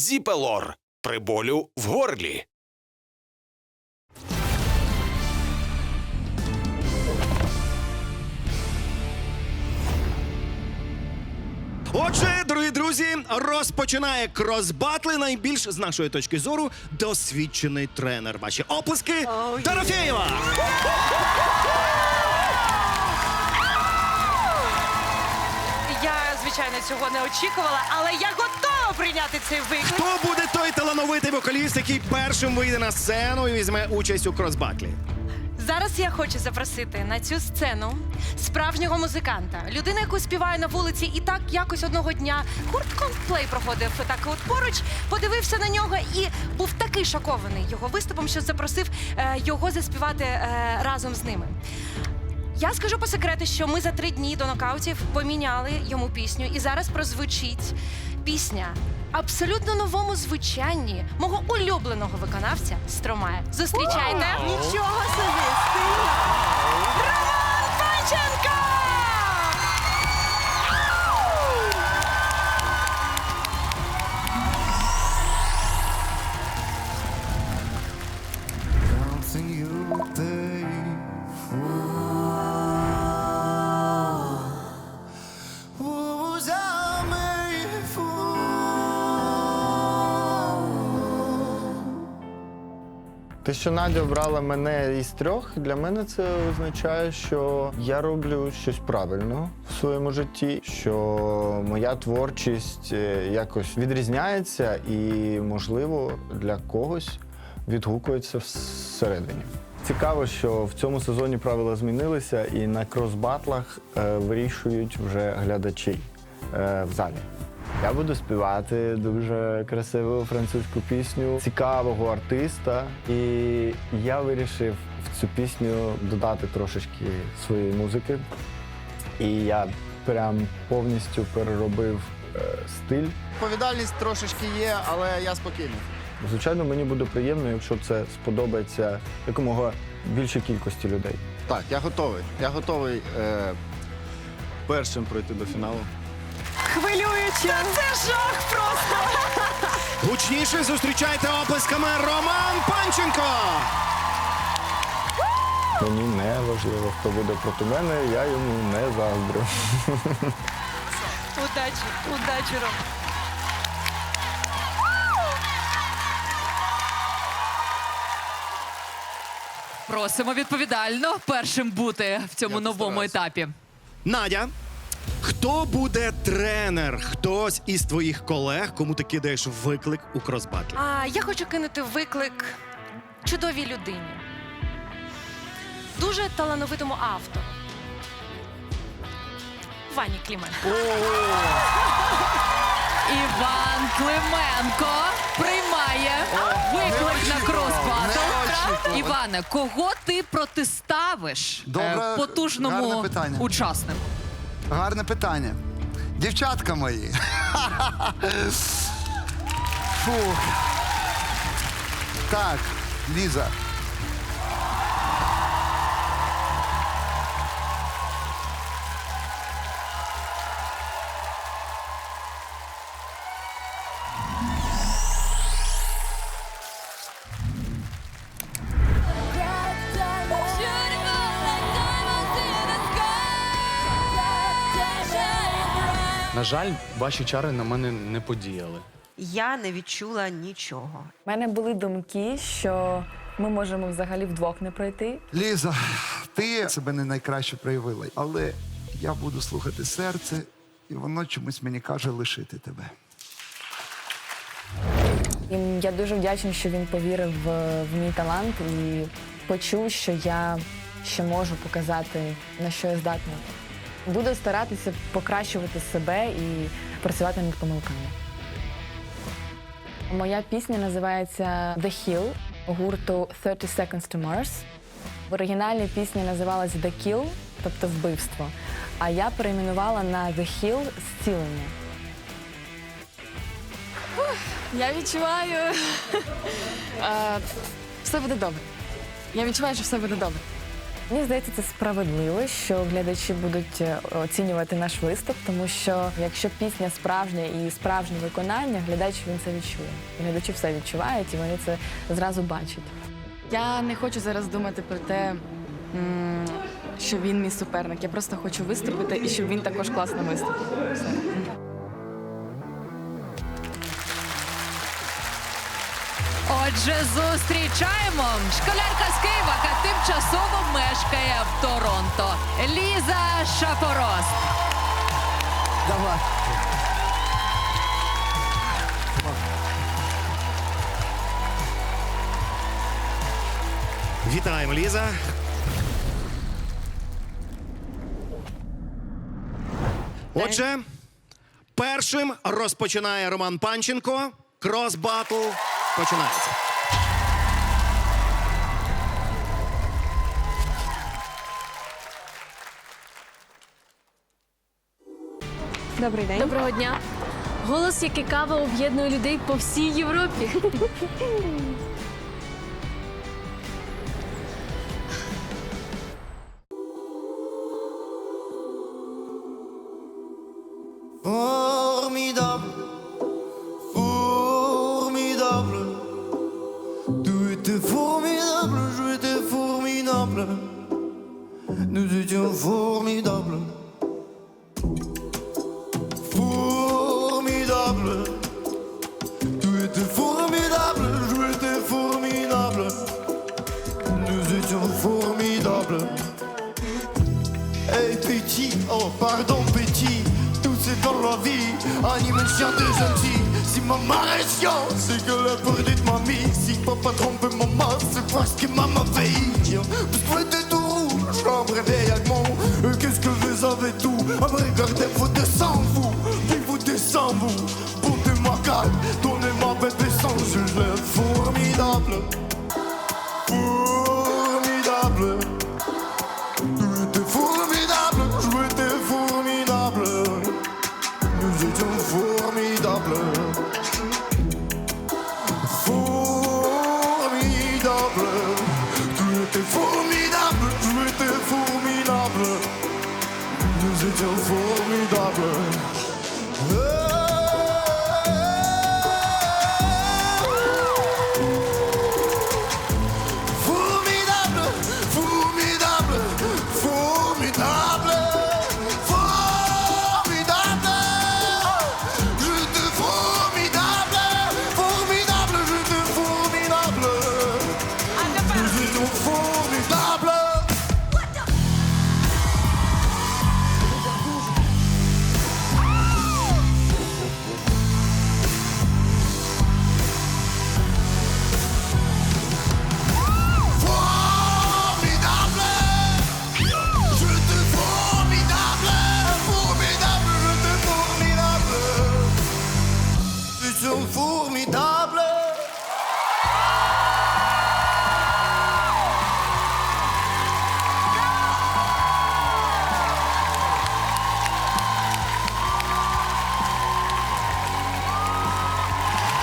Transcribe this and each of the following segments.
Зіпелор при болю в горлі. Отже, дорогі друзі, розпочинає кросбатли найбільш з нашої точки зору досвідчений тренер. Ваші оплески Дорофєєва! Я, звичайно, цього не очікувала, але я готова прийняти цей виклик. Хто буде той талановитий вокаліст, який першим вийде на сцену і візьме участь у кросбатлі? Зараз я хочу запросити на цю сцену справжнього музиканта, людину, яку співає на вулиці, і так якось одного дня гурт Coldplay проходив так от поруч, подивився на нього і був такий шокований його виступом, що запросив е, його заспівати е, разом з ними. Я скажу по секрету, що ми за три дні до нокаутів поміняли йому пісню, і зараз прозвучить пісня абсолютно новому звучанні мого улюбленого виконавця Стромає. Зустрічайте! Нічого собі! Роман Те, що Надя обрала мене із трьох, для мене це означає, що я роблю щось правильно в своєму житті, що моя творчість е, якось відрізняється і, можливо, для когось відгукується всередині. Цікаво, що в цьому сезоні правила змінилися, і на кросбатлах е, вирішують вже глядачі е, в залі. Я буду співати дуже красиву французьку пісню цікавого артиста. І я вирішив в цю пісню додати трошечки своєї музики. І я прям повністю переробив е, стиль. Відповідальність трошечки є, але я спокійний. Звичайно, мені буде приємно, якщо це сподобається якомога більшій кількості людей. Так, я готовий. Я готовий е, першим пройти до фіналу. Хвилююче! Це жах просто! Гучніше зустрічайте оплесками Роман Панченко! Мені не важливо, хто буде проти мене, я йому не заздрю. Удачі, удачі, Ром. Просимо відповідально першим бути в цьому новому етапі. Надя, хто буде тренер? Хтось із твоїх колег, кому ти кидаєш виклик у кросбатлі? А я хочу кинути виклик чудовій людині. Дуже талановитому автору. Вані Кліменко. Іван Клименко приймає виклик на кросбатл. Іване, кого ти протиставиш е, гарне потужному питання. учаснику? Гарне питання. Дівчатка мої. Фух. Так, Ліза. На жаль, ваші чари на мене не подіяли. Я не відчула нічого. У мене були думки, що ми можемо взагалі вдвох не пройти. Ліза, ти себе не найкраще проявила, але я буду слухати серце, і воно чомусь мені каже лишити тебе. І я дуже вдячна, що він повірив в, в мій талант і почув, що я ще можу показати, на що я здатна. Буду старатися покращувати себе і працювати над помилками. Моя пісня називається The Hill гурту 30 Seconds to Mars. В оригінальній пісні називалась The Kill, тобто вбивство. А я перейменувала на The Hill зцілення. Я відчуваю. е, Все буде добре. Я відчуваю, що все буде добре. Мені здається, це справедливо, що глядачі будуть е, оцінювати наш виступ, тому що якщо пісня справжня і справжнє виконання, глядач він це відчує. Глядачі все відчувають і вони це зразу бачать. Я не хочу зараз думати про те, що він мій суперник. Я просто хочу виступити і щоб він також класно виступив. Все. Отже, зустрічаємо школярка з Києва, яка тимчасово мешкає в Торонто. Ліза Шапорост. Давай. Вітаємо, Ліза. Отже, першим розпочинає Роман Панченко. Крос батл починається. Добрий день. Доброго дня. Голос, як і кава, об'єднує людей по всій Європі. Formidable, formidable. Tout était formidable, je étais formidable. Nous étions formidables. De. Si maman chiant, c'est que la de mamie. Si papa trompe maman, c'est parce que maman veille. Parce que tout rouge, réveille avec mon. Qu'est-ce que vous avez tout? À me regarder, vous descend vous, puis vous descend vous. Pompez ma carte, Tu étais formidable, je étais formidable. Nous étions formidables.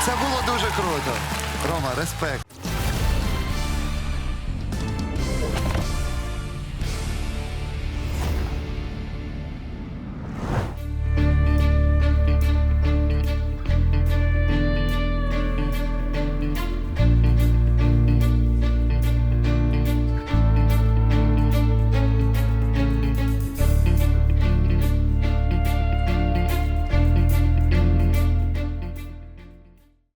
Це було дуже круто. Рома, респект.